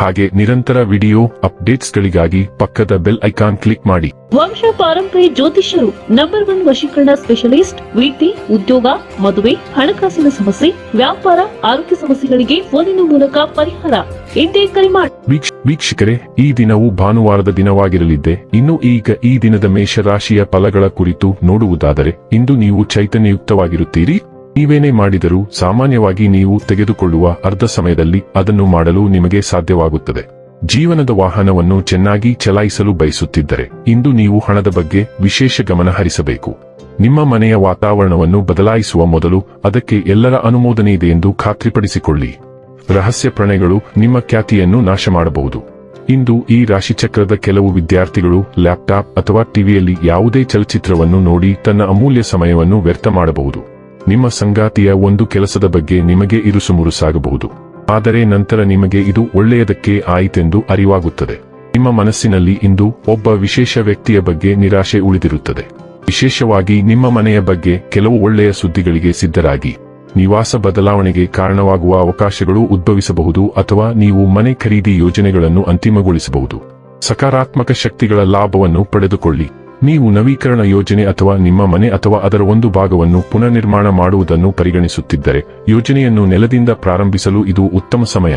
ಹಾಗೆ ನಿರಂತರ ವಿಡಿಯೋ ಅಪ್ಡೇಟ್ಸ್ಗಳಿಗಾಗಿ ಪಕ್ಕದ ಬೆಲ್ ಐಕಾನ್ ಕ್ಲಿಕ್ ಮಾಡಿ. ವಂಶ ಪಾರಂಪರಿ ಜ್ಯೋತಿಷ್ಯರು ನಂಬರ್ ಒನ್ ವಶೀಕರಣ ಸ್ಪೆಷಲಿಸ್ಟ್ ವಿದ್ಯೆ ಉದ್ಯೋಗ ಮದುವೆ ಹಣಕಾಸಿನ ಸಮಸ್ಯೆ ವ್ಯಾಪಾರ ಆರೋಗ್ಯ ಸಮಸ್ಯೆಗಳಿಗೆ ಫೋನಿನ ಮೂಲಕ ಪರಿಹಾರ. ಎಂದೇ ಕರೆ ಮಾಡಿ ವೀಕ್ಷ- ವೀಕ್ಷಕರೇ ಈ ದಿನವು ಭಾನುವಾರದ ದಿನವಾಗಿರಲಿದ್ದೆ. ಇನ್ನು ಈಗ ಈ ದಿನದ ಮೇಷರಾಶಿಯ ಫಲಗಳ ಕುರಿತು ನೋಡುವುದಾದರೆ ಇಂದು ನೀವು ಚೈತನ್ಯಯುಕ್ತವಾಗಿರುತ್ತೀರಿ. ನೀವೇನೇ ಮಾಡಿದರೂ ಸಾಮಾನ್ಯವಾಗಿ ನೀವು ತೆಗೆದುಕೊಳ್ಳುವ ಅರ್ಧ ಸಮಯದಲ್ಲಿ ಅದನ್ನು ಮಾಡಲು ನಿಮಗೆ ಸಾಧ್ಯವಾಗುತ್ತದೆ. ಜೀವನದ ವಾಹನವನ್ನು ಚೆನ್ನಾಗಿ ಚಲಾಯಿಸಲು ಬಯಸುತ್ತಿದ್ದರೆ ಇಂದು ನೀವು ಹಣದ ಬಗ್ಗೆ ವಿಶೇಷ ಗಮನ ಹರಿಸಬೇಕು. ನಿಮ್ಮ ಮನೆಯ ವಾತಾವರಣವನ್ನು ಬದಲಾಯಿಸುವ ಮೊದಲು ಅದಕ್ಕೆ ಎಲ್ಲರ ಅನುಮೋದನೆ ಇದೆ ಎಂದು ಖಾತ್ರಿಪಡಿಸಿಕೊಳ್ಳಿ. ರಹಸ್ಯ ಪ್ರಣಯಗಳು ನಿಮ್ಮ ಖ್ಯಾತಿಯನ್ನು ನಾಶ ಮಾಡಬಹುದು. ಇಂದು ಈ ರಾಶಿಚಕ್ರದ ಕೆಲವು ವಿದ್ಯಾರ್ಥಿಗಳು ಲ್ಯಾಪ್ಟಾಪ್ ಅಥವಾ ಟಿವಿಯಲ್ಲಿ ಯಾವುದೇ ಚಲಚಿತ್ರವನ್ನು ನೋಡಿ ತನ್ನ ಅಮೂಲ್ಯ ಸಮಯವನ್ನು ವ್ಯರ್ಥ ಮಾಡಬಹುದು. ನಿಮ್ಮ ಸಂಗಾತಿಯ ಒಂದು ಕೆಲಸದ ಬಗ್ಗೆ ನಿಮಗೆ ಇರುಸುಮುರುಸಾಗಬಹುದು ಆದರೆ ನಂತರ ನಿಮಗೆ ಇದು ಒಳ್ಳೆಯದಕ್ಕೆ ಆಯಿತೆಂದು ಅರಿವಾಗುತ್ತದೆ. ನಿಮ್ಮ ಮನಸ್ಸಿನಲ್ಲಿ ಇಂದು ಒಬ್ಬ ವಿಶೇಷ ವ್ಯಕ್ತಿಯ ಬಗ್ಗೆ ನಿರಾಶೆ ಉಳಿದಿರುತ್ತದೆ. ವಿಶೇಷವಾಗಿ ನಿಮ್ಮ ಮನೆಯ ಬಗ್ಗೆ ಕೆಲವು ಒಳ್ಳೆಯ ಸುದ್ದಿಗಳಿಗೆ ಸಿದ್ಧರಾಗಿ. ನಿವಾಸ ಬದಲಾವಣೆಗೆ ಕಾರಣವಾಗುವ ಅವಕಾಶಗಳು ಉದ್ಭವಿಸಬಹುದು ಅಥವಾ ನೀವು ಮನೆ ಖರೀದಿ ಯೋಜನೆಗಳನ್ನು ಅಂತಿಮಗೊಳಿಸಬಹುದು. ಸಕಾರಾತ್ಮಕ ಶಕ್ತಿಗಳ ಲಾಭವನ್ನು ಪಡೆದುಕೊಳ್ಳಿ. ನೀವು ನವೀಕರಣ ಯೋಜನೆ ಅಥವಾ ನಿಮ್ಮ ಮನೆ ಅಥವಾ ಅದರ ಒಂದು ಭಾಗವನ್ನು ಪುನರ್ನಿರ್ಮಾಣ ಮಾಡುವುದನ್ನು ಪರಿಗಣಿಸುತ್ತಿದ್ದರೆ, ಯೋಜನೆಯನ್ನು ನೆಲದಿಂದ ಪ್ರಾರಂಭಿಸಲು ಇದು ಉತ್ತಮ ಸಮಯ.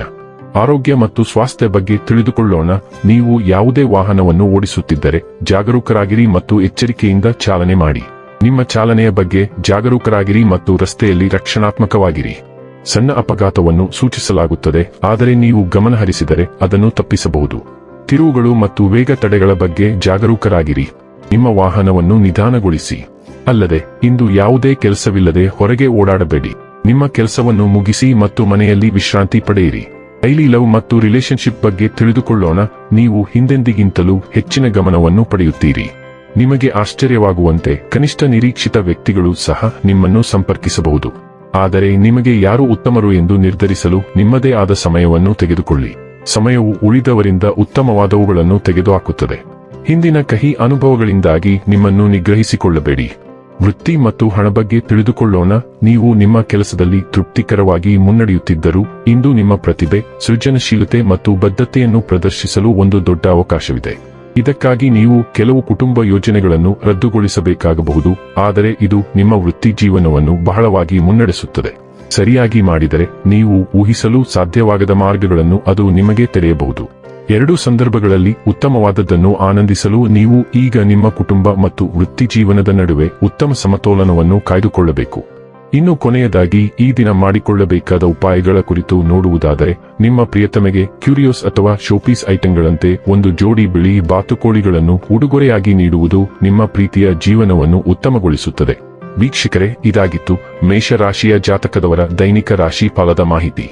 ಆರೋಗ್ಯ ಮತ್ತು ಸ್ವಾಸ್ಥ್ಯ ಬಗ್ಗೆ ತಿಳಿದುಕೊಳ್ಳೋಣ. ನೀವು ಯಾವುದೇ ವಾಹನವನ್ನು ಓಡಿಸುತ್ತಿದ್ದರೆ, ಜಾಗರೂಕರಾಗಿರಿ ಮತ್ತು ಎಚ್ಚರಿಕೆಯಿಂದ ಚಾಲನೆ ಮಾಡಿ. ನಿಮ್ಮ ಚಾಲನೆಯ ಬಗ್ಗೆ ಜಾಗರೂಕರಾಗಿರಿ ಮತ್ತು ರಸ್ತೆಯಲ್ಲಿ ರಕ್ಷಣಾತ್ಮಕವಾಗಿರಿ. ಸಣ್ಣ ಅಪಘಾತವನ್ನು ಸೂಚಿಸಲಾಗುತ್ತದೆ, ಆದರೆ ನೀವು ಗಮನಹರಿಸಿದರೆ ಅದನ್ನು ತಪ್ಪಿಸಬಹುದು. ತಿರುವುಗಳು ಮತ್ತು ವೇಗ ತಡೆಗಳ ಬಗ್ಗೆ ಜಾಗರೂಕರಾಗಿರಿ. ನಿಮ್ಮ ವಾಹನವನ್ನು ನಿಧಾನಗೊಳಿಸಿ. ಅಲ್ಲದೆ, ಇಂದು ಯಾವುದೇ ಕೆಲಸವಿಲ್ಲದೆ ಹೊರಗೆ ಓಡಾಡಬೇಡಿ. ನಿಮ್ಮ ಕೆಲಸವನ್ನು ಮುಗಿಸಿ ಮತ್ತು ಮನೆಯಲ್ಲಿ ವಿಶ್ರಾಂತಿ ಪಡೆಯಿರಿ. ಡೈಲಿ ಲವ್ ಮತ್ತು ರಿಲೇಶನ್ಶಿಪ್ ಬಗ್ಗೆ ತಿಳಿದುಕೊಳ್ಳೋಣ. ನೀವು ಹಿಂದೆಂದಿಗಿಂತಲೂ ಹೆಚ್ಚಿನ ಗಮನವನ್ನು ಪಡೆಯುತ್ತೀರಿ. ನಿಮಗೆ ಆಶ್ಚರ್ಯವಾಗುವಂತೆ ಕನಿಷ್ಠ ನಿರೀಕ್ಷಿತ ವ್ಯಕ್ತಿಗಳು ಸಹ ನಿಮ್ಮನ್ನು ಸಂಪರ್ಕಿಸಬಹುದು. ಆದರೆ ನಿಮಗೆ ಯಾರು ಉತ್ತಮರು ಎಂದು ನಿರ್ಧರಿಸಲು ನಿಮ್ಮದೇ ಆದ ಸಮಯವನ್ನು ತೆಗೆದುಕೊಳ್ಳಿ. ಸಮಯವು ಉಳಿದವರಿಂದ ಉತ್ತಮವಾದವುಗಳನ್ನು ತೆಗೆದುಹಾಕುತ್ತದೆ. ಹಿಂದಿನ ಕಹಿ ಅನುಭವಗಳಿಂದಾಗಿ ನಿಮ್ಮನ್ನು ನಿಗ್ರಹಿಸಿಕೊಳ್ಳಬೇಡಿ. ವೃತ್ತಿ ಮತ್ತು ಹಣ ಬಗ್ಗೆ ತಿಳಿದುಕೊಳ್ಳೋಣ. ನೀವು ನಿಮ್ಮ ಕೆಲಸದಲ್ಲಿ ತೃಪ್ತಿಕರವಾಗಿ ಮುನ್ನಡೆಯುತ್ತಿದ್ದರೂ, ಇಂದು ನಿಮ್ಮ ಪ್ರತಿಭೆ, ಸೃಜನಶೀಲತೆ ಮತ್ತು ಬದ್ಧತೆಯನ್ನು ಪ್ರದರ್ಶಿಸಲು ಒಂದು ದೊಡ್ಡ ಅವಕಾಶವಿದೆ. ಇದಕ್ಕಾಗಿ ನೀವು ಕೆಲವು ಕುಟುಂಬ ಯೋಜನೆಗಳನ್ನು ರದ್ದುಗೊಳಿಸಬೇಕಾಗಬಹುದು, ಆದರೆ ಇದು ನಿಮ್ಮ ವೃತ್ತಿ ಜೀವನವನ್ನು ಬಹಳವಾಗಿ ಮುನ್ನಡೆಸುತ್ತದೆ. ಸರಿಯಾಗಿ ಮಾಡಿದರೆ, ನೀವು ಊಹಿಸಲು ಸಾಧ್ಯವಾಗದ ಮಾರ್ಗಗಳನ್ನು ಅದು ನಿಮಗೆ ತೆರೆಯಬಹುದು. ಎರಡೂ ಸಂದರ್ಭಗಳಲ್ಲಿ ಉತ್ತಮವಾದದ್ದನ್ನು ಆನಂದಿಸಲು ನೀವು ಈಗ ನಿಮ್ಮ ಕುಟುಂಬ ಮತ್ತು ವೃತ್ತಿ ಜೀವನದ ನಡುವೆ ಉತ್ತಮ ಸಮತೋಲನವನ್ನು ಕಾಯ್ದುಕೊಳ್ಳಬೇಕು. ಇನ್ನು ಕೊನೆಯದಾಗಿ, ಈ ದಿನ ಮಾಡಿಕೊಳ್ಳಬೇಕಾದ ಉಪಾಯಗಳ ಕುರಿತು ನೋಡುವುದಾದರೆ, ನಿಮ್ಮ ಪ್ರಿಯತಮೆಗೆ ಕ್ಯೂರಿಯೋಸ್ ಅಥವಾ ಶೋಪೀಸ್ ಐಟಂಗಳಂತೆ ಒಂದು ಜೋಡಿ ಬಿಳಿ ಬಾತುಕೋಳಿಗಳನ್ನು ಉಡುಗೊರೆಯಾಗಿ ನೀಡುವುದು ನಿಮ್ಮ ಪ್ರೀತಿಯ ಜೀವನವನ್ನು ಉತ್ತಮಗೊಳಿಸುತ್ತದೆ. ವೀಕ್ಷಕರೇ, ಇದಾಗಿತ್ತು ಮೇಷರಾಶಿಯ ಜಾತಕದವರ ದೈನಿಕ ರಾಶಿ ಫಲದ ಮಾಹಿತಿ.